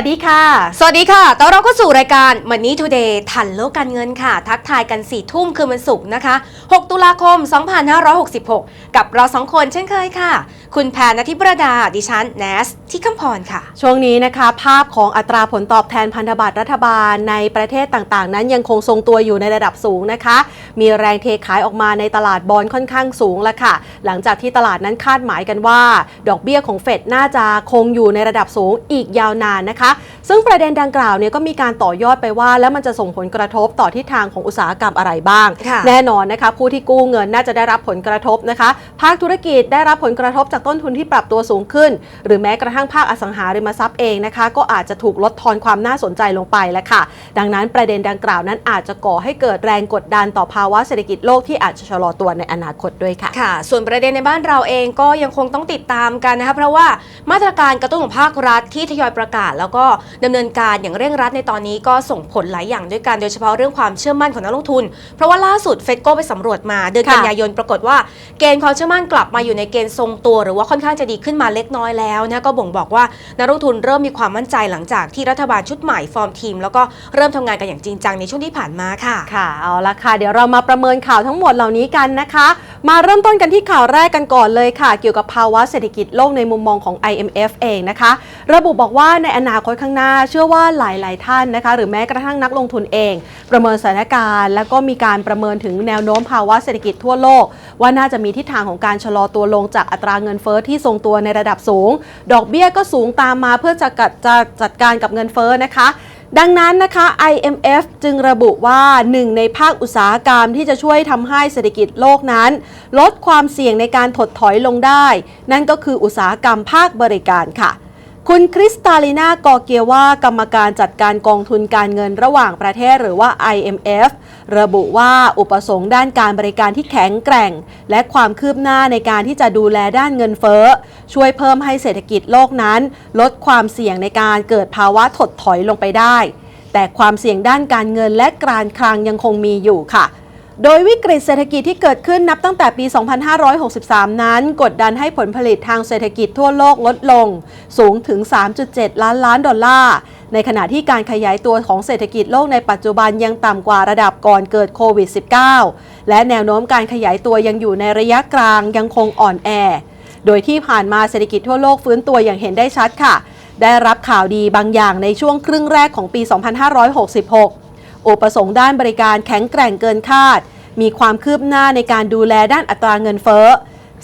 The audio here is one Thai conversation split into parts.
วัสดีค่ะ สวัสดีค่ะต้อนรับเข้าสู่รายการ Money Today ทันโลกการเงินค่ะ ทักทายกัน4ี่ทุ่มคืนวันศุกร์นะคะ 6 ตุลาคม 2566 กับเราสองคนเช่นเคยค่ะ คุณแพนนทิประดา ดิฉันแนส ที่คำพรค่ะ ช่วงนี้นะคะ ภาพของอัตราผลตอบแทนพันธบัตรรัฐบาลในประเทศต่างๆ นั้นยังคงทรงตัวอยู่ในระดับสูงนะคะ มีแรงเทขายออกมาในตลาดบอลค่อนข้างสูงแล้วค่ะ หลังจากที่ตลาดนั้นคาดหมายกันว่า ดอกเบี้ยของเฟดน่าจะคงอยู่ในระดับสูงอีกยาวนานนะคะซึ่งประเด็นดังกล่าวเนี่ยก็มีการต่อยอดไปว่า แล้วมันจะส่งผลกระทบต่อทิศทางของอุตสาหกรรมอะไรบ้างค่ะแน่นอนนะคะ ผู้ที่กู้เงินน่าจะได้รับผลกระทบนะคะ ภาคธุรกิจได้รับผลกระทบจากต้นทุนที่ปรับตัวสูงขึ้น หรือแม้กระทั่งภาคอสังหาริมทรัพย์เองนะคะ ก็อาจจะถูกลดทอนความน่าสนใจลงไปแล้วค่ะ ดังนั้นประเด็นดังกล่าวนั้นอาจจะก่อให้เกิดแรงกดดันต่อภาวะเศรษฐกิจโลกที่อาจจะชะลอตัวในอนาคตด้วยค่ะค่ะ ส่วนประเด็นในบ้านเราเองก็ยังคงต้องติดตามกันนะคะเพราะว่ามาตรการกระตุ้นของภาครัฐที่ทยอยประกาศแล้วก็ดำเนินการอย่างเร่งรัดในตอนนี้ก็ส่งผลหลายอย่างด้วยกันโดยเฉพาะเรื่องความเชื่อมั่นของนักลงทุน เพราะว่าล่าสุดเฟดโกไปสำรวจมาเดือนค่ะกันยายนปรากฏว่าเกณฑ์ความเชื่อมั่นกลับมาอยู่ในเกณฑ์ทรงตัว หรือว่าค่อนข้างจะดีขึ้นมาเล็กน้อยแล้วนะก็บ่งบอกว่านักลงทุนเริ่มมีความมั่นใจหลังจากที่รัฐบาลชุดใหม่ฟอร์มทีม แล้วก็เริ่มทำงานกันอย่างจริงจังในช่วงที่ผ่านมาค่ะค่ะเอาละค่ะเดี๋ยวเรามาประเมินข่าวทั้งหมดเหล่านี้กันนะคะ มาเริ่มต้นกันที่ข่าวแรกกันก่อนเลยค่ะ เกี่ยวกับภาวะเศรษฐกิจโลกในมุมมองของ IMF เองนะคะ ระบุบอกว่าในอนาคตข้างหน้า เชื่อว่าหลาย ๆ ท่านนะคะ หรือแม้กระทั่งนักลงทุนเอง ประเมินสถานการณ์ แล้วก็มีการประเมินถึงแนวโน้มภาวะเศรษฐกิจทั่วโลก ว่าน่าจะมีทิศทางของการชะลอตัวลงจากอัตราเงินเฟ้อที่ทรงตัวในระดับสูง ดอกเบี้ยก็สูงตามมาเพื่อจะกัดจะจัดการกับเงินเฟ้อนะคะดังนั้นนะคะ IMF จึงระบุว่าหนึ่งในภาคอุตสาหกรรมที่จะช่วยทำให้เศรษฐกิจโลกนั้น ลดความเสี่ยงในการถดถอยลงได้ นั่นก็คืออุตสาหกรรมภาคบริการค่ะ คุณคริสตาลินากอเกียว่ากรรมการจัดการกองทุนการเงินระหว่างประเทศหรือว่า IMF ระบุว่าอุปสงค์ด้านการบริการที่แข็งแกร่ง และความคืบหน้าในการที่จะดูแลด้านเงินเฟ้อ ช่วยเพิ่มให้เศรษฐกิจโลกนั้น ลดความเสี่ยงในการเกิดภาวะถดถอยลงไปได้ แต่ความเสี่ยงด้านการเงินและการคลังยังคงมีอยู่ค่ะ โดยวิกฤตเศรษฐกิจที่เกิดขึ้นนับตั้งแต่ปี 2563 นั้น กดดันให้ผลผลิตทางเศรษฐกิจทั่วโลกลดลง สูงถึง 3.7 ล้านล้านดอลลาร์ ในขณะที่การขยายตัวของเศรษฐกิจโลกในปัจจุบันยังต่ำกว่าระดับก่อนเกิดโควิด -19 และแนวโน้มการขยายตัวยังอยู่ในระยะกลางยังคงอ่อนแอ โดยที่ผ่านมาเศรษฐกิจทั่วโลกฟื้นตัวอย่างเห็นได้ชัดค่ะ ได้รับข่าวดีบางอย่างในช่วงครึ่งแรกของปี 2566 อุปสงค์ด้านบริการแข็งแกร่งเกินคาด มีความคืบหน้าในการดูแลด้านอัตราเงินเฟ้อ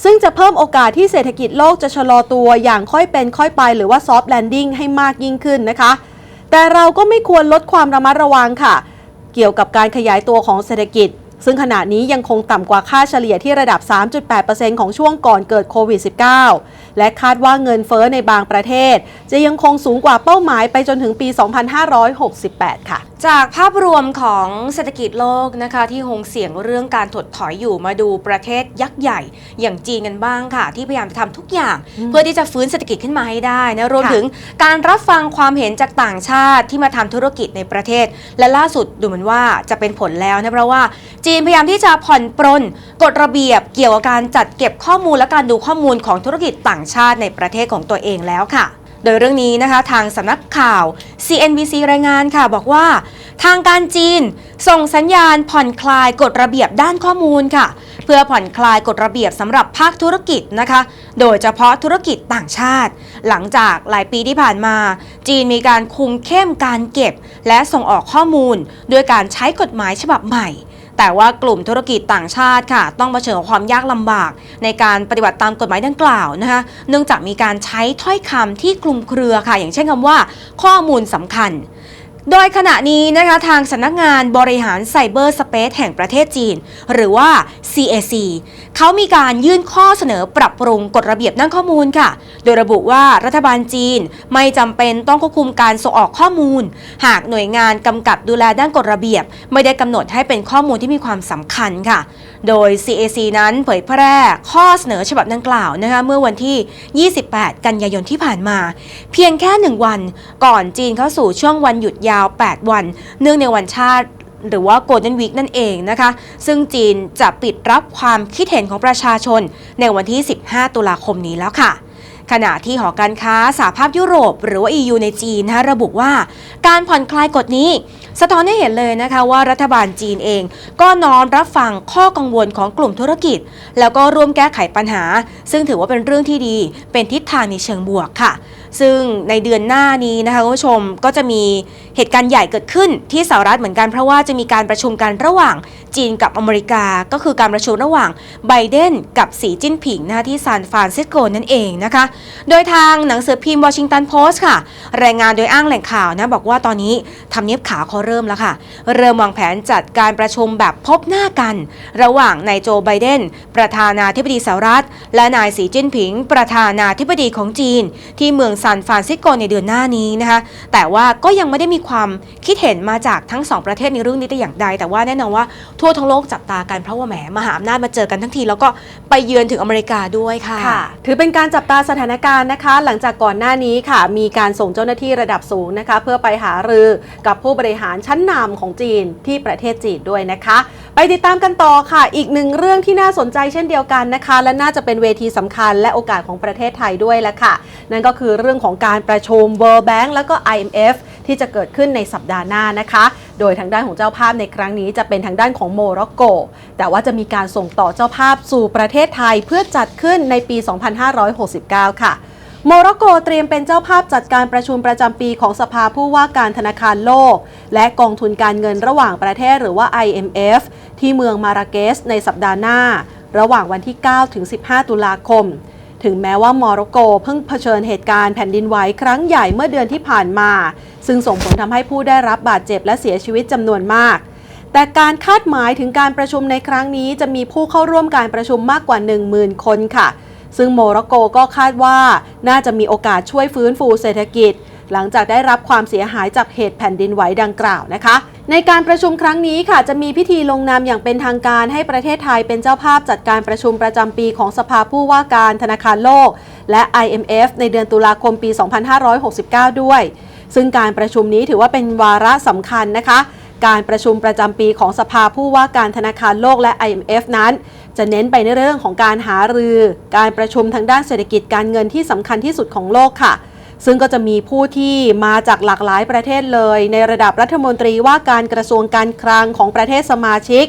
ซึ่งจะเพิ่มโอกาสที่เศรษฐกิจโลกจะชะลอตัวอย่างค่อยเป็นค่อยไป หรือว่าซอฟต์แลนดิ้งให้มากยิ่งขึ้นนะคะ แต่เราก็ไม่ควรลดความระมัดระวังค่ะ เกี่ยวกับการขยายตัวของเศรษฐกิจ ซึ่งขณะนี้ยังคงต่ำกว่าค่าเฉลี่ยที่ระดับ 3.8%ของช่วงก่อนเกิดโควิด -19 และคาดว่าเงินเฟ้อในบางประเทศ จะยังคงสูงกว่าเป้าหมายไปจนถึงปี 2568 ค่ะ จากภาพรวมของเศรษฐกิจโลกนะคะ ที่คงเสี่ยงเรื่องการถดถอยอยู่มาดูประเทศยักษ์ใหญ่ อย่างจีนกันบ้างค่ะ ที่พยายามจะทำทุกอย่าง เพื่อที่จะฟื้นเศรษฐกิจขึ้นมาให้ได้นะรวมค่ะถึงการรับฟังความเห็นจากต่างชาติที่มาทำธุรกิจในประเทศ และล่าสุดดูเหมือนว่าจะเป็นผลแล้วนะเพราะว่าจีนนพยายามที่จะผ่อนปรนกฎระเบียบเกี่ยวกับการจัดเก็บข้อมูลและการดูข้อมูลของธุรกิจต่างชาติในประเทศของตัวเองแล้วค่ะ โดยเรื่องนี้นะคะทางสำนักข่าว CNBC รายงานค่ะบอกว่า ทางการจีน ส่งสัญญาณผ่อนคลายกฎระเบียบด้านข้อมูลค่ะ เพื่อผ่อนคลายกฎระเบียบสำหรับภาคธุรกิจนะคะ โดยเฉพาะธุรกิจต่างชาติ หลังจากหลายปีที่ผ่านมา จีนมีการคุมเข้มการเก็บ และส่งออกข้อมูล ด้วยการใช้กฎหมายฉบับใหม่ แต่ว่ากลุ่มธุรกิจต่างชาติค่ะ ต้องเผชิญกับความยากลำบาก ในการปฏิบัติตามกฎหมายดังกล่าวนะคะ เนื่องจากมีการใช้ถ้อยคำที่คลุมเครือค่ะ อย่างเช่นคำว่า ข้อมูลสำคัญ โดยขณะนี้นะคะทางสำนักงานบริหารไซเบอร์สเปซแห่งประเทศจีน หรือว่า CAC เขามีการยื่นข้อเสนอปรับปรุงกฎระเบียบด้านข้อมูลค่ะ โดยระบุว่ารัฐบาลจีนไม่จำเป็นต้องควบคุมการส่งออกข้อมูล หากหน่วยงานกำกับดูแลด้านกฎระเบียบ ไม่ได้กำหนดให้เป็นข้อมูลที่มีความสำคัญค่ะ โดย CAC นั้นเผยแพร่ข้อเสนอฉบับดังกล่าวนะคะเมื่อวันที่ 28 กันยายนที่ผ่านมา เพียงแค่หนึ่งวัน ก่อนจีนเข้าสู่ช่วงวันหยุดยาวาว 8 วัน เนื่องในวันชาติหรือว่า Golden Week นั่นเองนะคะ ซึ่งจีนจะปิดรับความคิดเห็นของประชาชนในวันที่ 15 ตุลาคมนี้แล้วค่ะ ขณะที่หอการค้าสหภาพยุโรป หรือว่า EU ในจีนนะระบุว่า การผ่อนคลายกฎนี้ สะท้อนให้เห็นเลยนะคะว่ารัฐบาลจีนเอง ก็น้อมรับฟังข้อกังวลของกลุ่มธุรกิจ แล้วก็ร่วมแก้ไขปัญหา ซึ่งถือว่าเป็นเรื่องที่ดี เป็นทิศทางในเชิงบวกค่ะ ซึ่งในเดือนหน้านี้นะคะคุณผู้ชมก็จะมีเหตุการณ์ใหญ่เกิดขึ้นที่สหรัฐเหมือนกันเพราะว่าจะมีการประชุมกันระหว่างจีนกับอเมริกา ก็คือการประชุมระหว่างไบเดนกับสีจิ้นผิงนะคะที่ซานฟรานซิสโกนั่นเองนะคะโดยทางหนังสือพิมพ์วอชิงตันโพสต์ค่ะ รายงานโดยอ้างแหล่งข่าวนะ บอกว่าตอนนี้ทำเนียบขาวเขาเริ่มแล้วค่ะ เริ่มวางแผนจัดการประชุมแบบพบหน้ากัน ระหว่างนายโจไบเดน ประธานาธิบดีสหรัฐ และนายสีจิ้นผิง ประธานาธิบดีของจีน ที่เมืองซานฟรานซิสโกในเดือนหน้านี้นะคะแต่ว่าก็ยังไม่ได้มีความคิดเห็นมาจากทั้งสองประเทศในเรื่องนี้แต่อย่างใด แต่ว่าแน่นอนว่าทั่วทั้งโลกจับตากันเพราะว่าแหมมหาอำนาจมาเจอกันทั้งทีแล้วก็ไปเยือนถึงอเมริกาด้วยค่ะค่ะถือเป็นการจับตาสถานการณ์นะคะ หลังจากก่อนหน้านี้ค่ะ มีการส่งเจ้าหน้าที่ระดับสูงนะคะ เพื่อไปหารือกับผู้บริหารชั้นนำของจีนที่ประเทศจีนด้วยนะคะ ไปติดตามกันต่อค่ะ อีกหนึ่งเรื่องที่น่าสนใจเช่นเดียวกันนะคะ และน่าจะเป็นเวทีสำคัญและโอกาสของประเทศไทยด้วยละค่ะ นั่นก็คือเรื่องของการประชุม World Bank แล้วก็ IMF ที่จะเกิดขึ้นในสัปดาห์หน้านะคะ โดยทางด้านของเจ้าภาพในครั้งนี้จะเป็นทางด้านของโมร็อกโก แต่ว่าจะมีการส่งต่อเจ้าภาพสู่ประเทศไทยเพื่อจัดขึ้นในปี 2569 ค่ะโมร็อกโกเตรียมเป็นเจ้าภาพจัดการประชุมประจำปีของสภาผู้ว่าการธนาคารโลก และกองทุนการเงินระหว่างประเทศหรือว่า IMF ที่เมืองมาราเกสในสัปดาห์หน้า ระหว่างวันที่ 9 ถึง 15 ตุลาคม ถึงแม้ว่าโมร็อกโกเพิ่งเผชิญเหตุการณ์แผ่นดินไหวครั้งใหญ่เมื่อเดือนที่ผ่านมา ซึ่งส่งผลทำให้ผู้ได้รับบาดเจ็บและเสียชีวิตจำนวนมาก แต่การคาดหมายถึงการประชุมในครั้งนี้จะมีผู้เข้าร่วมการประชุมมากกว่า 10,000 คนค่ะ ซึ่งโมร็อกโกก็คาดว่าน่าจะมีโอกาสช่วยฟื้นฟูเศรษฐกิจ หลังจากได้รับความเสียหายจากเหตุแผ่นดินไหวดังกล่าวนะคะ ในการประชุมครั้งนี้ค่ะจะมีพิธีลงนามอย่างเป็นทางการให้ประเทศไทยเป็นเจ้าภาพจัดการประชุมประจำปีของสภาผู้ว่าการธนาคารโลก และ IMF ในเดือนตุลาคมปี 2569 ด้วย ซึ่งการประชุมนี้ถือว่าเป็นวาระสำคัญนะคะการประชุมประจำปีของสภาผู้ว่าการธนาคารโลกและ IMF นั้น จะเน้นไปในเรื่องของการหารือ การประชุมทางด้านเศรษฐกิจการเงินที่สำคัญที่สุดของโลกค่ะ ซึ่งก็จะมีผู้ที่มาจากหลากหลายประเทศเลย ในระดับรัฐมนตรีว่าการกระทรวงการคลังของประเทศสมาชิก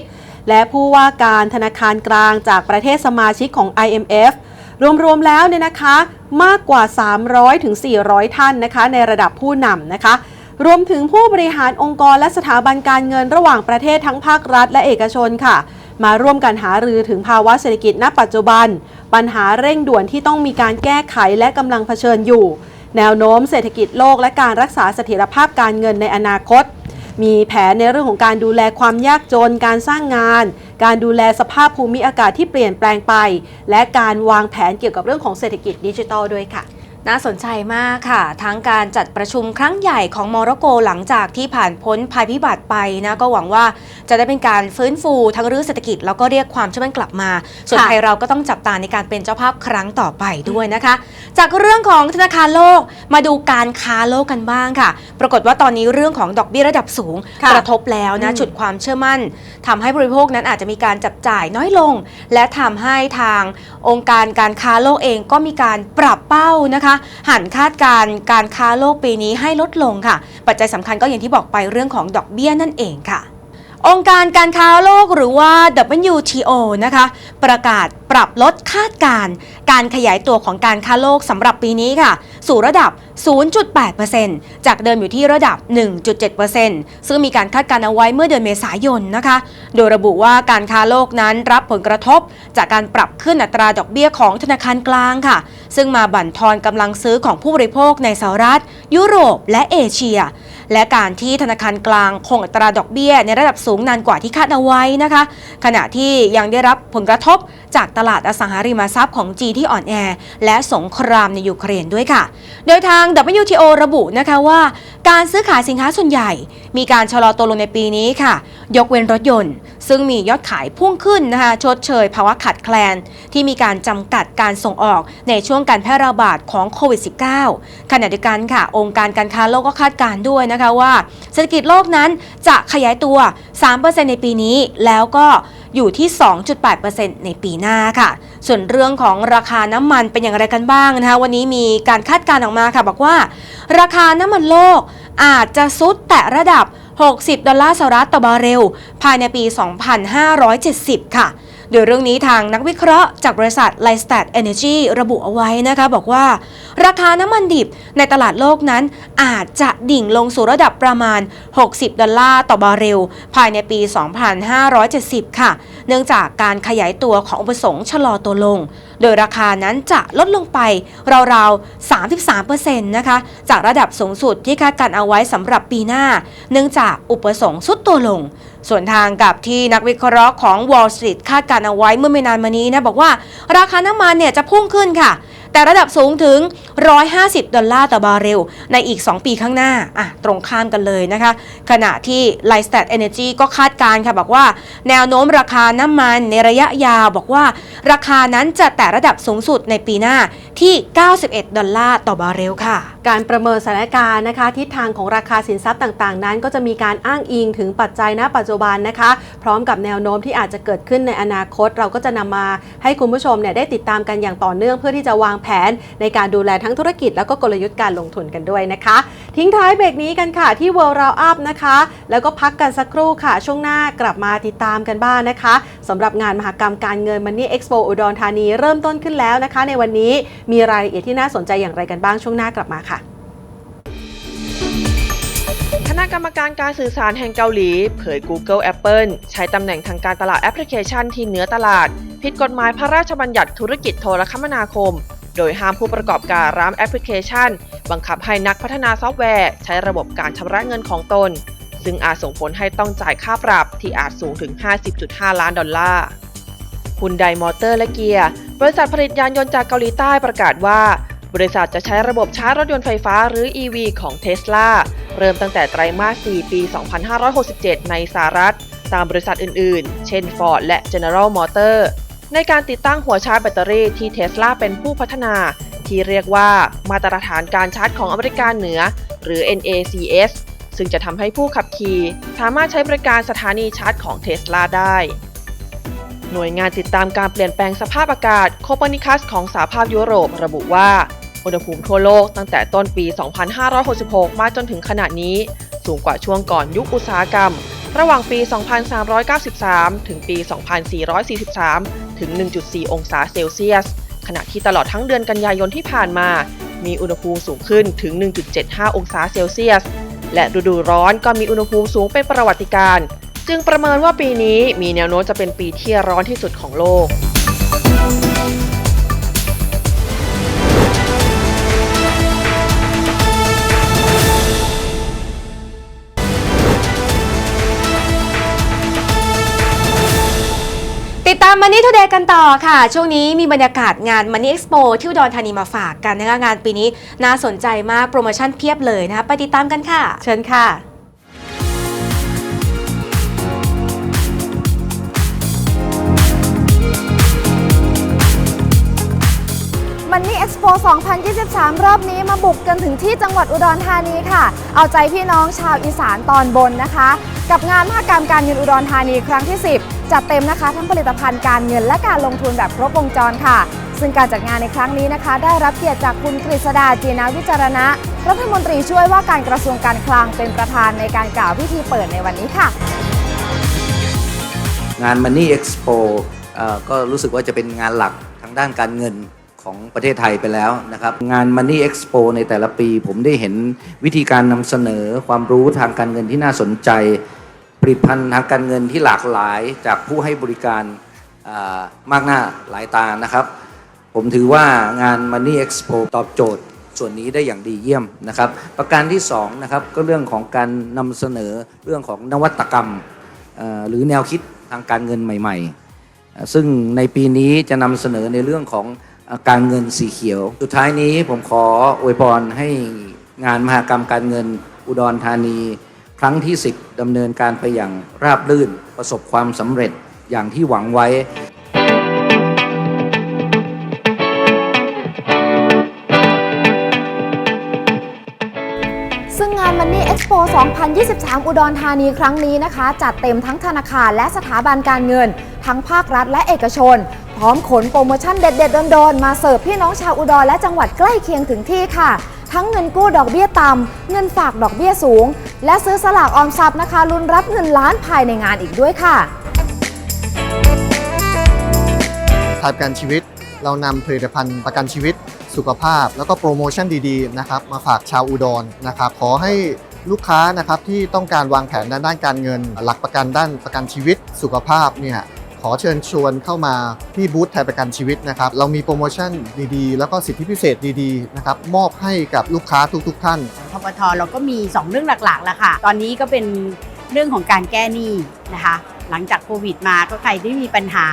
และผู้ว่าการธนาคารกลางจากประเทศสมาชิกของ IMF รวมๆแล้วเนี่ยนะคะมากกว่า 300ถึง400 ท่านนะคะ ในระดับผู้นำนะคะ รวมถึงผู้บริหารองค์กรและสถาบันการเงินระหว่างประเทศทั้งภาครัฐและเอกชนค่ะ มาร่วมกันหารือถึงภาวะเศรษฐกิจณปัจจุบัน ปัญหาเร่งด่วนที่ต้องมีการแก้ไขและกำลังเผชิญอยู่ แนวโน้มเศรษฐกิจโลกและการรักษาเสถียรภาพการเงินในอนาคต มีแผนในเรื่องของการดูแลความยากจน การสร้างงาน การดูแลสภาพภูมิอากาศที่เปลี่ยนแปลงไป และการวางแผนเกี่ยวกับเรื่องของเศรษฐกิจดิจิทัลด้วยค่ะ น่าสนใจมากค่ะ ทั้งการจัดประชุมครั้งใหญ่ของโมร็อกโกหลังจากที่ผ่านพ้นภัยพิบัติไปนะก็หวังว่าจะได้เป็นการฟื้นฟูทั้งเรื่องเศรษฐกิจแล้วก็เรียกความเชื่อมั่นกลับมา ส่วนค่ะไทยเราก็ต้องจับตาในการเป็นเจ้าภาพครั้งต่อไปด้วยนะคะ จากเรื่องของธนาคารโลกมาดูการค้าโลกกันบ้างค่ะ ปรากฏว่าตอนนี้เรื่องของดอกเบี้ยระดับสูงค่ะกระทบแล้วนะอืมจุดความเชื่อมั่นทำให้บริโภคนั้นอาจจะมีการจับจ่ายน้อยลง และทำให้ทางองค์การการค้าโลกเองก็มีการปรับเป้านะคะหันคาดการ์การค้าโลกปีนี้ให้ลดลงค่ะ ปัจจัยสำคัญก็อย่างที่บอกไปเรื่องของดอกเบี้ยนั่นเองค่ะ องค์การการค้าโลกหรือว่า WTO นะคะ ประกาศปรับลดคาดการณ์การขยายตัวของการค้าโลกสำหรับปีนี้ค่ะ สู่ระดับ 0.8%จากเดิมอยู่ที่ระดับ 1.7%ซึ่งมีการคาดการณ์เอาไว้เมื่อเดือนเมษายนนะคะ โดยระบุว่าการค้าโลกนั้นรับผลกระทบ จากการปรับขึ้นอัตราดอกเบี้ยของธนาคารกลางค่ะ ซึ่งมาบั่นทอนกำลังซื้อของผู้บริโภคในสหรัฐ ยุโรปและเอเชีย และการที่ธนาคารกลางคงอัตราดอกเบี้ย ในระดับสูงนานกว่าที่คาดเอาไว้นะคะ ขณะที่ยังได้รับผลกระทบจากตลาดอสังหาริมทรัพย์ของจีที่อ่อนแอ และสงครามในยูเครนด้วยค่ะ โดยทาง WTO ระบุนะคะว่า การซื้อขายสินค้าส่วนใหญ่ มีการชะลอตัวลงในปีนี้ค่ะ ยกเว้นรถยนต์ ซึ่งมียอดขายพุ่งขึ้นนะคะชดเชยภาวะขาดแคลน ที่มีการจำกัดการส่งออกในช่วงการแพร่ระบาดของโควิด -19 ขณะเดียวกันค่ะ องค์การการค้าโลกก็คาดการณ์ด้วยนะคะว่า เศรษฐกิจโลกนั้นจะขยายตัว 3%ในปีนี้แล้วก็อยู่ที่ 2.8%ในปีหน้าค่ะ ส่วนเรื่องของราคาน้ำมันเป็นอย่างไรกันบ้างนะคะ วันนี้มีการคาดการณ์ออกมาค่ะ บอกว่า ราคาน้ำมันโลกอาจจะซุดแตะระดับ 60 ดอลลาร์สหรัฐต่อบาร์เรล ภายในปี 2570 ค่ะ โดยเรื่องนี้ทางนักวิเคราะห์จากบริษัท l i s t a t Energy ระบุเอาไว้นะคะบอกว่า ราคาน้ำมันดิบในตลาดโลกนั้นอาจจะดิ่งลงสู่ระดับประมาณ 60 ดอลลาร์ต่อบาร์เรล ภายในปี 2570 ค่ะ เนื่องจากการขยายตัวของอุปสงค์ชะลอตัวลงโดยราคานั้นจะลดลงไปราวๆ 33%นะคะ จากระดับสูงสุดที่คาดการเอาไว้สำหรับปีหน้า เนื่องจากอุปสงค์สุดตัวลง ส่วนทางกับที่นักวิเคราะห์ของ Wall Street คาดการเอาไว้เมื่อไม่นานมานี้นะบอกว่าราคาน้ำมันเนี่ยจะพุ่งขึ้นค่ะ แต่ระดับสูงถึง 150 ดอลลาร์ต่อบาร์เรล ในอีก 2 ปีข้างหน้าอะตรงข้ามกันเลยนะคะ ขณะที่ l i s t a t Energy ก็คาดการณ์ค่ะบอกว่า แนวโน้มราคาน้ำมันในระยะยาวบอกว่า ราคานั้นจะแตะระดับสูงสุดในปีหน้าที่ 91 ดอลลาร์ต่อบาร์เรลค่ะ การประเมินสถานการณ์นะคะ ทิศทางของราคาสินทรัพย์ต่างๆ นั้นก็จะมีการอ้างอิงถึงปัจจัยณปัจจุบันนะคะ พร้อมกับแนวโน้มที่อาจจะเกิดขึ้นในอนาคต เราก็จะนำมาให้คุณผู้ชมเนี่ยได้ติดตามกันอย่างต่อเนื่องเพื่อที่จะวางแผนในการดูแลทั้งธุรกิจแล้วก็กลยุทธ์การลงทุนกันด้วยนะคะ ทิ้งท้ายเบรกนี้กันค่ะที่ World Round Up นะคะ แล้วก็พักกันสักครู่ค่ะ ช่วงหน้ากลับมาติดตามกันบ้างนะคะสำหรับงานมหกรรมการเงิน Money Expo อุดรธานีเริ่มต้นขึ้นแล้วนะคะ ในวันนี้มีรายละเอียดที่น่าสนใจอย่างไรกันบ้างช่วงหน้ากลับมาค่ะคณะกรรมการการสื่อสารแห่งเกาหลี เผย Google Apple ใช้ตำแหน่งทางการตลาดแอปพลิเคชันที่เหนือตลาด ผิดกฎหมายพระราชบัญญัติธุรกิจโทรคมนาคม โดยห้ามผู้ประกอบการร้านแอปพลิเคชัน บังคับให้นักพัฒนาซอฟต์แวร์ ใช้ระบบการชำระเงินของตน ซึ่งอาจส่งผลให้ต้องจ่ายค่าปรับที่อาจสูงถึง 50.5 ล้านดอลลาร์ฮุนไดมอเตอร์และเกียร์ บริษัทผลิตยานยนต์จากเกาหลีใต้ประกาศว่า บริษัทจะใช้ระบบชาร์จรถยนต์ไฟฟ้าหรือ EV ของ Tesla เริ่มตั้งแต่ไตรมาส 4 ปี 2567 ในสหรัฐ ตามบริษัทอื่นๆ เช่น Ford และ General Motor ในการติดตั้งหัวชาร์จแบตเตอรี่ที่ Tesla เป็นผู้พัฒนา ที่เรียกว่ามาตรฐานการชาร์จของอเมริกาเหนือ หรือ NACS ซึ่งจะทำให้ผู้ขับขี่สามารถใช้บริการสถานีชาร์จของ Tesla ได้ หน่วยงานติดตามการเปลี่ยนแปลงสภาพอากาศโคเปนิคัสของสหภาพยุโรประบุว่า อุณหภูมิทั่วโลกตั้งแต่ต้นปี 2566 มาจนถึงขณะนี้ สูงกว่าช่วงก่อนยุคอุตสาหกรรม ระหว่างปี 2393 ถึงปี 2443 ถึง 1.4 องศาเซลเซียส ขณะที่ตลอดทั้งเดือนกันยายนที่ผ่านมา มีอุณหภูมิสูงขึ้นถึง 1.75 องศาเซลเซียส และฤดูร้อนก็มีอุณหภูมิสูงเป็นประวัติการณ์จึงประเมินว่าปีนี้มีแนวโน้มจะเป็นปีที่ร้อนที่สุดของโลกามมันนี่ทูเดย์กันต่อค่ะ ช่วงนี้มีบรรยากาศงานมันนี่เอ็กซ์โปที่อุดรธานีมาฝากกันนะคะงานปีนี้น่าสนใจมากโปรโมชั่นเพียบเลยนะคะไปติดตามกันค่ะ เชิญค่ะ มันนี่เอ็กซ์โป2023 รอบนี้มาบุกกันถึงที่จังหวัดอุดรธานีค่ะ เอาใจพี่น้องชาวอีสานตอนบนนะคะ กับงานมหกรรมการเงินอุดรธานีครั้งที่ 10 จัดเต็มนะคะ ทั้งผลิตภัณฑ์การเงินและการลงทุนแบบครบวงจรค่ะ ซึ่งการจัดงานในครั้งนี้นะคะ ได้รับเกียรติจากคุณกฤษดาจีนาวิจารณะ รัฐมนตรีช่วยว่าการกระทรวงการคลังเป็นประธานในการกล่าวพิธีเปิดในวันนี้ค่ะ งาน Money Expo ก็รู้สึกว่าจะเป็นงานหลักทางด้านการเงิน ของประเทศไทยไปแล้วนะครับ งาน Money Expo ในแต่ละปี ผมได้เห็นวิธีการนำเสนอความรู้ทางการเงินที่น่าสนใจ ผลิตภัณฑ์ทางการเงินที่หลากหลายจากผู้ให้บริการมากหน้าหลายตานะครับ ผมถือว่างาน Money Expo ตอบโจทย์ส่วนนี้ได้อย่างดีเยี่ยมนะครับ ประการที่2นะครับก็เรื่องของการนำเสนอเรื่องของนวัตกรรมหรือแนวคิดทางการเงินใหม่ๆเอ่ซึ่งในปีนี้จะนำเสนอในเรื่องของ การเงินสีเขียว สุดท้ายนี้ผมขออวยพรให้งานมหากรรมการเงินอุดรธานี ครั้งที่ 10ดำเนินการไปอย่างราบรื่นประสบความสำเร็จอย่างที่หวังไว้ซึ่งงาน Money Expo 2023 อุดรธานีครั้งนี้นะคะ จัดเต็มทั้งธนาคารและสถาบันการเงิน ทั้งภาครัฐและเอกชน พร้อมขนโปรโมชั่นเด็ดๆโดนๆ มาเสิร์ฟพี่น้องชาวอุดรและจังหวัดใกล้เคียงถึงที่ค่ะ ทั้งเงินกู้ดอกเบี้ยต่ำเงินฝากดอกเบี้ยสูง และซื้อสลากออมทรัพย์นะคะลุ้นรับเงินล้านภายในงานอีกด้วยค่ะไทยประกันชีวิตเรานำผลิตภัณฑ์ประกันชีวิต สุขภาพ แล้วก็โปรโมชั่นดีๆนะครับมาฝากชาวอุดรนะครับขอให้ลูกค้านะครับที่ต้องการวางแผนด้านด้านการเงิน หลักประกันด้านประกันชีวิต สุขภาพเนี่ย อเชิญชวนเข้ามาที่บูธไทยประกันชีวิตนะครับ เรามีโปรโมชั่นดีๆ แล้วก็สิทธิพิเศษดีๆนะครับมอบให้กับลูกค้าทุกๆท่านพปทเราก็มี 2 เรื่องหลักๆแล้วค่ะ ตอนนี้ก็เป็นเรื่องของการแก้หนี้นะคะ หลังจากโควิดมาก็ใครที่มีปัญหา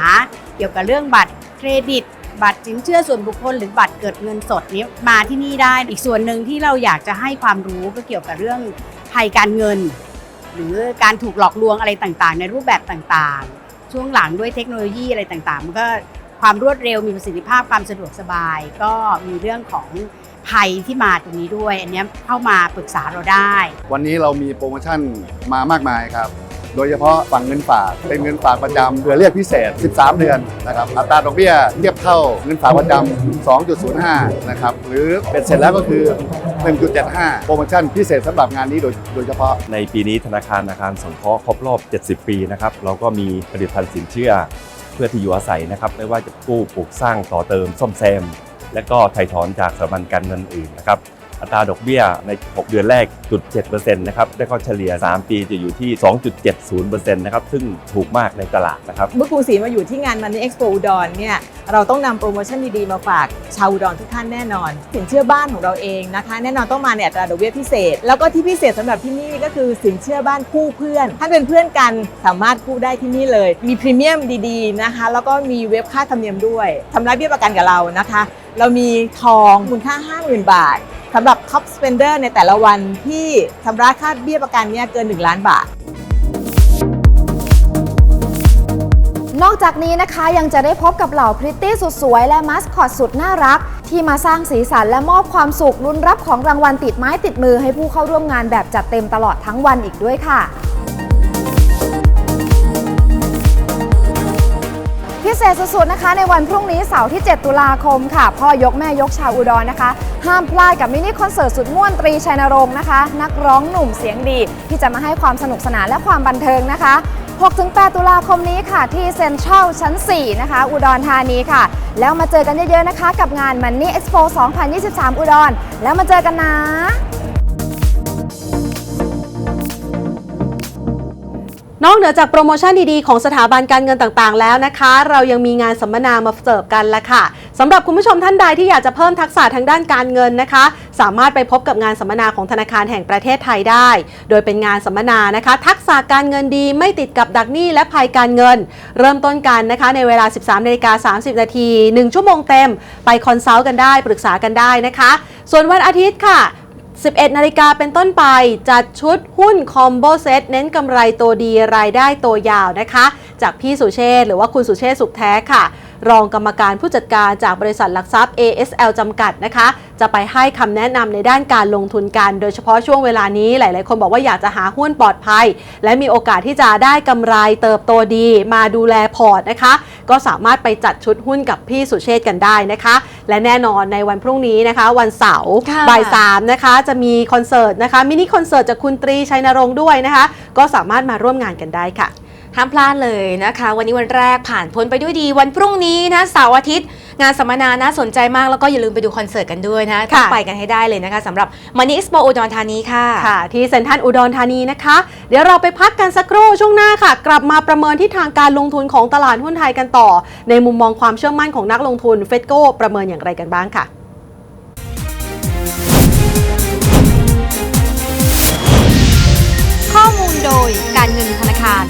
เกี่ยวกับเรื่องบัตรเครดิตบัตรสินเชื่อส่วนบุคคลหรือบัตรเกิดเงินสดนี้มาที่นี่ได้ อีกส่วนหนึ่งที่เราอยากจะให้ความรู้ก็เกี่ยวกับเรื่องภัยการเงิน หรือการถูกหลอกลวงอะไรต่างๆ ในรูปแบบต่างๆ ช่วงหลังด้วยเทคโนโลยีอะไรต่างๆ มันก็ความรวดเร็วมีประสิทธิภาพความสะดวกสบาย ก็มีเรื่องของภัยที่มาตรงนี้ด้วย อันนี้เข้ามาปรึกษาเราได้ วันนี้เรามีโปรโมชั่นมามากมายครับ โดยเฉพาะฝั่งเงินฝากเป็นเงินฝากประจำเพื่อเรียกพิเศษ 13 เดือนนะครับอัตราดอกเบี้ยเทียบเท่าเงินฝากประจำ 2.05 นะครับหรือเป็นเสร็จแล้วก็คือ 1.75 โปรโมชั่นพิเศษสำหรับงานนี้โดยโดยเฉพาะ ในปีนี้ธนาคารอาคารสงเคราะห์ครบรอบ 70 ปีนะครับเราก็มีผลิตภัณฑ์สินเชื่อ เพื่อที่อยู่อาศัยนะครับไม่ว่าจะกู้ปลูกสร้างต่อเติมซ่อมแซม และก็ไถ่ถอนจากสถาบันการเงินอื่นนะครับ อัตราดอกเบี้ยใน 6 เดือนแรกจุด7%นะครับและก็เฉลี่ย 3 ปีจะอยู่ที่ 2.70%นะครับซึ่งถูกมากในตลาดนะครับเมื่อครูศรีมาอยู่ที่งานมันนี่เอ็กซ์โปอุดรเนี่ยเราต้องนำโปรโมชั่นดีๆ มาฝากชาวอุดรทุกท่านแน่นอนสินเชื่อบ้านของเราเองนะคะ แน่นอนต้องมาในอัตราดอกเบี้ยพิเศษ แล้วก็ที่พิเศษสำหรับที่นี่ก็คือสินเชื่อบ้านคู่เพื่อน ถ้าเป็นเพื่อนกันสามารถกู้ได้ที่นี่เลย มีพรีเมียมดีๆนะคะ แล้วก็มีเว็บค่าธรรมเนียมด้วยทำรายเบี้ยประกันกับเรานะคะ เรามีทองมูลค่า 50,000 บาท สำหรับ Top Spender ในแต่ละวันที่ชำระค่าเบี้ยประกันเนี่ยเกิน 1 ล้านบาท นอกจากนี้นะคะยังจะได้พบกับเหล่าพริตตี้สุดสวยและมัสคอตสุดน่ารัก ที่มาสร้างสีสันและมอบความสุขลุ้นรับของรางวัลติดไม้ติดมือให้ผู้เข้าร่วมงานแบบจัดเต็มตลอดทั้งวันอีกด้วยค่ะ พิเศษสุดๆนะคะ ในวันพรุ่งนี้เสาร์ที่ 7 ตุลาคมค่ะ พ่อยกแม่ยกชาวอุดรนะคะ ห้ามพลาดกับมินิคอนเสิร์ตสุดม่วนตรีชัยนรงค์นะคะ นักร้องหนุ่มเสียงดี ที่จะมาให้ความสนุกสนานและความบันเทิงนะคะ 6-8 ตุลาคมนี้ค่ะ ที่เซ็นทรัลชั้น 4 นะคะ อุดรธานีค่ะ แล้วมาเจอกันเยอะๆนะคะ กับงาน Money Expo 2023 อุดร แล้วมาเจอกันนะ นอกเหนือจากโปรโมชั่นดีๆ ของสถาบันการเงินต่างๆ แล้วนะคะ เรายังมีงานสัมมนามาเสิร์ฟกันละค่ะสำหรับคุณผู้ชมท่านใดที่อยากจะเพิ่มทักษะทางด้านการเงินนะคะ สามารถไปพบกับงานสัมมนาของธนาคารแห่งประเทศไทยได้ โดยเป็นงานสัมมนานะคะ ทักษะการเงินดีไม่ติดกับดักหนี้และภัยการเงิน เริ่มต้นกันนะคะในเวลา 13นาฬิกา30 นาที 1 ชั่วโมงเต็ม ไปคอนซัลท์กันได้ปรึกษากันได้นะคะ ส่วนวันอาทิตย์ค่ะ 11 นาฬิกาเป็นต้นไปจัดชุดหุ้นคอมโบเซตเน้นกำไรตัวดีรายได้ตัวยาวนะคะ จากพี่สุเชษหรือว่าคุณสุเชษสุขแท้ค่ะ รองกรรมการผู้จัดการจากบริษัทหลักทรัพย์ ASL จำกัดนะคะ จะไปให้คำแนะนำในด้านการลงทุนกัน โดยเฉพาะช่วงเวลานี้หลาย ๆ คนบอกว่าอยากจะหาหุ้นปลอดภัย และมีโอกาสที่จะได้กำไรเติบโตดี มาดูแลพอร์ตนะคะ ก็สามารถไปจัดชุดหุ้นกับพี่สุเชษฐ์กันได้นะคะ และแน่นอนในวันพรุ่งนี้นะคะ วันเสาร์ค่ะบ่ายสามนะคะจะมีคอนเสิร์ตนะคะมินิคอนเสิร์ตจากคุณตรีชัยนรงค์ด้วยนะคะ ก็สามารถมาร่วมงานกันได้ค่ะ ห้ามพลาดเลยนะคะ วันนี้วันแรกผ่านพ้นไปด้วยดี วันพรุ่งนี้นะเสาร์อาทิตย์ งานสัมมนาน่าสนใจมากแล้วก็อย่าลืมไปดูคอนเสิร์ตกันด้วยนะต้องไปกันให้ได้เลยนะคะสำหรับ Money Expo อุดรธานีค่ะ ค่ะ ที่เซ็นทรัลอุดรธานีนะคะ เดี๋ยวเราไปพักกันสักครู่ช่วงหน้าค่ะ กลับมาประเมินทิศทางการลงทุนของตลาดหุ้นไทยกันต่อ ในมุมมองความเชื่อมั่นของนักลงทุนเฟดโกประเมินอย่างไรกันบ้างค่ะข้อมูลโดยการเงินธนาคาร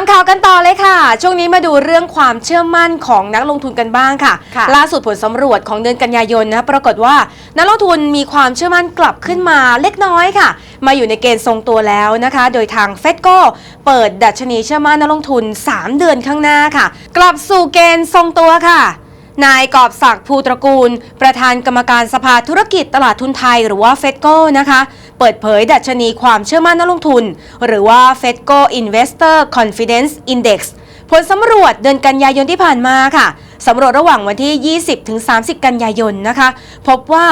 ามข่าวกันต่อเลยค่ะ ช่วงนี้มาดูเรื่องความเชื่อมั่นของนักลงทุนกันบ้างค่ะค่ะล่าสุดผลสำรวจของเดือนกันยายนนะปรากฏว่านักลงทุนมีความเชื่อมั่นกลับขึ้นมาเล็กน้อยค่ะ มาอยู่ในเกณฑ์ทรงตัวแล้วนะคะ โดยทางเฟดก็เปิดดัชนีเชื่อมั่นนักลงทุน 3 เดือนข้างหน้าค่ะ กลับสู่เกณฑ์ทรงตัวค่ะนายกอบศักดิ์ภูตระกูล ประธานกรรมการสภาธุรกิจตลาดทุนไทยหรือว่าเฟดโกนะคะ เปิดเผยดัชนีความเชื่อมั่นนักลงทุน หรือว่า f e d c o Investor Confidence Index ผลสำรวจเดือนกันยายนที่ผ่านมาค่ะสำรวจระหว่างวันที่ 20ถึง30 กันยายนนะคะ พบว่า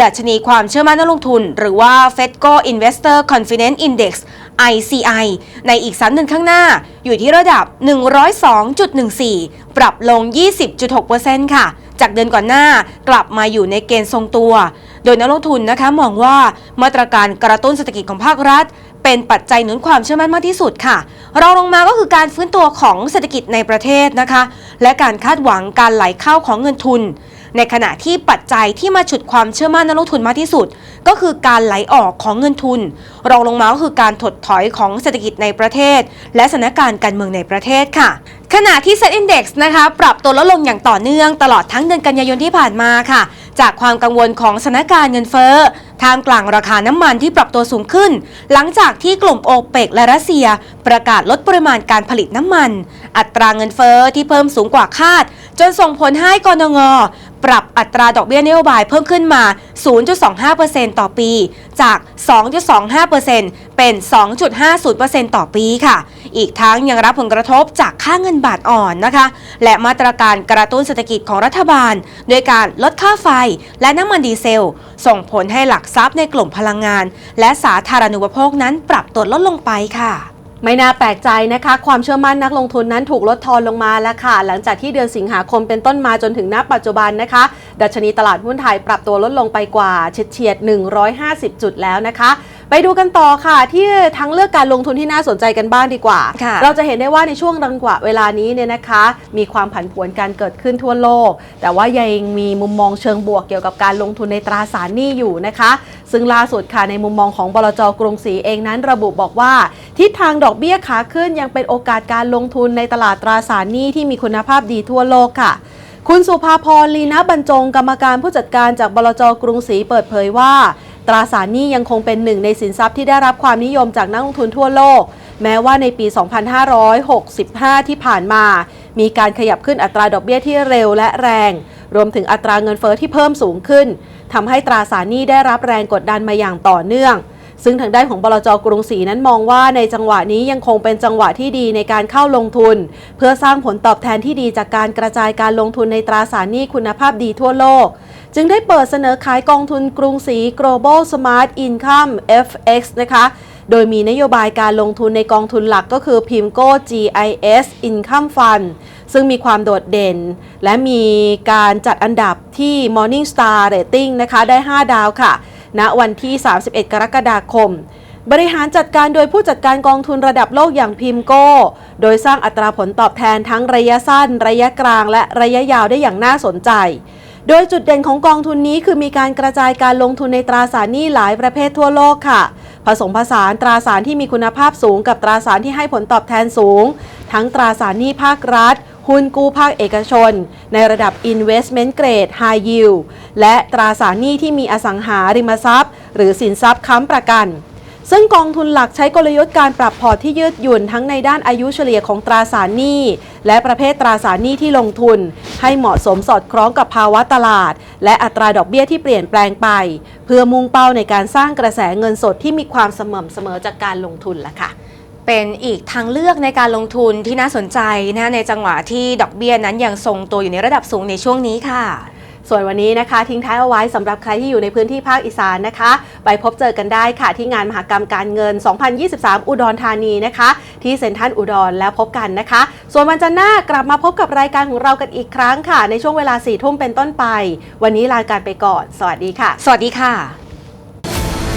ดัชนีความเชื่อมั่นนักลงทุน หรือว่า f e d c o Investor Confidence Index ICI ในอีก 3 เดือนข้างหน้า อยู่ที่ระดับ 102.14 ปรับลง 20.6%ค่ะ จากเดือนก่อนหน้ากลับมาอยู่ในเกณฑ์ทรงตัว โดยนักลงทุนนะคะมองว่ามาตรการกระตุ้นเศรษฐกิจของภาครัฐ เป็นปัจจัยหนุนความเชื่อมั่นมากที่สุดค่ะรองลงมาก็คือการฟื้นตัวของเศรษฐกิจในประเทศนะคะ และการคาดหวังการไหลเข้าของเงินทุน ในขณะที่ปัจจัยที่มาฉุดความเชื่อมั่นนักลงทุนมากที่สุด ก็คือการไหลออกของเงินทุน รองลงมาก็คือการถดถอยของเศรษฐกิจในประเทศ และสถานการณ์การเมืองในประเทศค่ะขณะที่ Set Index นะคะ ปรับตัวลดลงอย่างต่อเนื่องตลอดทั้งเดือนกันยายนที่ผ่านมาค่ะ จากความกังวลของสถานการณ์เงินเฟ้อท่ามกลางราคาน้ำมันที่ปรับตัวสูงขึ้น หลังจากที่กลุ่มโอเปกและรัสเซีย ประกาศลดปริมาณการผลิตน้ำมัน อัตราเงินเฟ้อที่เพิ่มสูงกว่าคาด จนส่งผลให้กรงงปรับอัตราดอกเบี้ยนโยบายเพิ่มขึ้นมา 0.25%ต่อปี จาก 2.25%เป็น 2.50%ต่อปีค่ะ อีกทั้งยังรับผลกระทบจากค่าเงินบาทอ่อนนะคะ และมาตรการกระตุ้นเศรษฐกิจของรัฐบาล โดยการลดค่าไฟและน้ำมันดีเซล ส่งผลให้หลักทรัพย์ในกลุ่มพลังงาน และสาธารณูปโภคนั้นปรับตัวลดลงไปค่ะ ไม่น่าแปลกใจนะคะ ความเชื่อมั่นนักลงทุนนั้นถูกลดทอนลงมาแล้วค่ะ หลังจากที่เดือนสิงหาคมเป็นต้นมาจนถึงณปัจจุบันนะคะ ดัชนีตลาดหุ้นไทยปรับตัวลดลงไปกว่าเฉียดเฉียดๆ150 จุดแล้วนะคะ ไปดูกันต่อค่ะ ที่ทั้งเลือกการลงทุนที่น่าสนใจกันบ้างดีกว่าค่ะเราจะเห็นได้ว่าในช่วงรังกว่าเวลานี้เนี่ยนะคะ มีความผันผวนการเกิดขึ้นทั่วโลก แต่ว่ายังมีมุมมองเชิงบวกเกี่ยวกับการลงทุนในตราสารหนี้อยู่นะคะ ซึ่งล่าสุดค่ะในมุมมองของบลจกรุงศรีเองนั้น ระบุบอกว่า ทิศทางดอกเบี้ยขาขึ้นยังเป็นโอกาสการลงทุนในตลาดตราสารหนี้ที่มีคุณภาพดีทั่วโลกค่ะคุณสุภาพรลีนะบรรจงกรรมการผู้จัดการจากบลจกรุงศรีเปิดเผยว่า ตราสารหนี้ยังคงเป็นหนึ่งในสินทรัพย์ที่ได้รับความนิยมจากนักลงทุนทั่วโลก แม้ว่าในปี 2565 ที่ผ่านมา มีการขยับขึ้นอัตราดอกเบี้ยที่เร็วและแรง รวมถึงอัตราเงินเฟอ้อที่เพิ่มสูงขึ้นทำให้ตราสารหนี้ได้รับแรงกดดันมาอย่างต่อเนื่องซึ่งทางด้านของบลจกรุงศรีนั้นมองว่าในจังหวะนี้ยังคงเป็นจังหวะที่ดีในการเข้าลงทุน เพื่อสร้างผลตอบแทนที่ดีจากการกระจายการลงทุนในตราสารหนี้คุณภาพดีทั่วโลก จึงได้เปิดเสนอขายกองทุนกรุงศรี global smart income FX นะคะ โดยมีนโยบายการลงทุนในกองทุนหลักก็คือ PIMCO GIS Income Fund ซึ่งมีความโดดเด่น และมีการจัดอันดับที่ Morningstar Rating นะคะ ได้ 5 ดาวค่ะณวันที่ 31 กรกฎาคมบริหารจัดการโดยผู้จัดการกองทุนระดับโลกอย่างพิมโก้ โดยสร้างอัตราผลตอบแทนทั้งระยะสั้น ระยะกลางและระยะยาวได้อย่างน่าสนใจ โดยจุดเด่นของกองทุนนี้คือมีการกระจายการลงทุนในตราสารหนี้หลายประเภททั่วโลกค่ะ ผสมผสานตราสารที่มีคุณภาพสูงกับตราสารที่ให้ผลตอบแทนสูง ทั้งตราสารหนี้ภาครัฐหุ้นกู้ภาคเอกชน ในระดับ investment grade high yield และตราสารหนี้ที่มีอสังหาริมทรัพย์ หรือสินทรัพย์ค้ำประกัน ซึ่งกองทุนหลักใช้กลยุทธ์การปรับพอร์ตที่ยืดหยุ่นทั้งในด้านอายุเฉลี่ยของตราสารหนี้ และประเภทตราสารหนี้ที่ลงทุน ให้เหมาะสมสอดคล้องกับภาวะตลาด และอัตราดอกเบี้ยที่เปลี่ยนแปลงไป เพื่อมุ่งเป้าในการสร้างกระแสเงินสดที่มีความสม่ำเสมอจากการลงทุนล่ะค่ะเป็นอีกทางเลือกในการลงทุนที่น่าสนใจนะในจังหวะที่ดอกเบี้ยนั้นยังทรงตัวอยู่ในระดับสูงในช่วงนี้ค่ะ ส่วนวันนี้นะคะ ทิ้งท้ายเอาไว้สำหรับใครที่อยู่ในพื้นที่ภาคอีสานนะคะ ไปพบเจอกันได้ค่ะ ที่งานมหกรรมการเงิน 2023 อุดรธานีนะคะ ที่เซ็นทรัลอุดรแล้วพบกันนะคะ ส่วนวันจันทร์หน้ากลับมาพบกับรายการของเรากันอีกครั้งค่ะ ในช่วงเวลา4ทุ่มเป็นต้นไป วันนี้ลาการไปก่อน สวัสดีค่ะ สวัสดีค่ะ